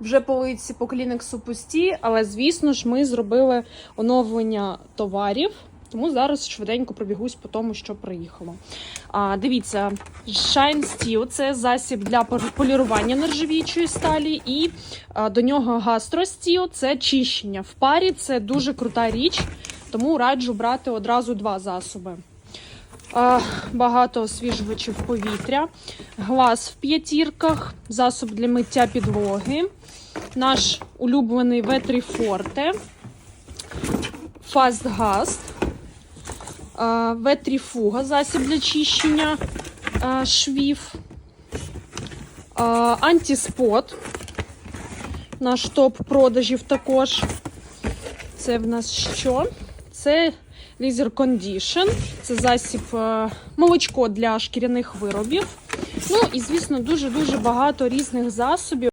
Вже полиці по клінексу пусті, але звісно ж, ми зробили оновлення товарів. Тому зараз швиденько пробігусь по тому, що приїхало. А, дивіться, Shine Steel – це засіб для полірування нержавіючої сталі, і а, до нього Gastro Steel – це чищення. В парі це дуже крута річ, тому раджу брати одразу два засоби. Багато освіжувачів повітря, глаз в п'ятірках, засоб для миття підлоги, наш улюблений V3 Forte, Fast Gast, V3 Fuga, засіб для чищення швів, антиспот, наш топ продажів також. Це в нас що? Це Laser Condition, це засіб е, молочко для шкіряних виробів. Ну і звісно, дуже дуже багато різних засобів.